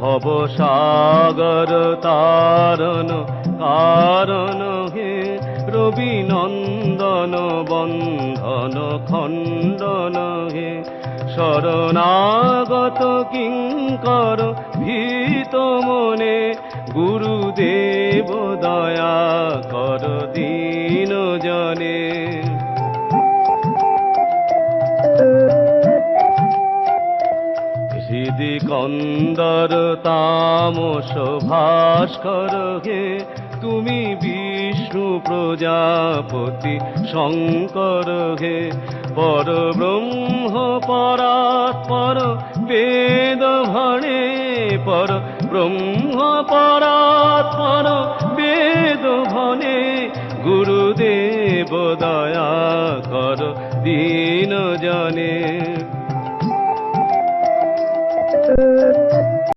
ভব সাগর তারণ, কারণ হে রবি নন্দন, বন্ধন খণ্ডন হে শরণাগত কিঙ্কর, ভীত মনে গুরুদেব দয়া কর দীন জনে হৃদি কন্দর তামস ভাস্কর হে, তুমি বিষ্ণু প্রজাপতি শঙ্কর হে। পর ব্রহ্ম পরাৎপর বেদ ভণে পর ব্রহ্ম পরাৎপর বেদ ভনে গুরুদেব দয়া কর দীন জনে। Thank you.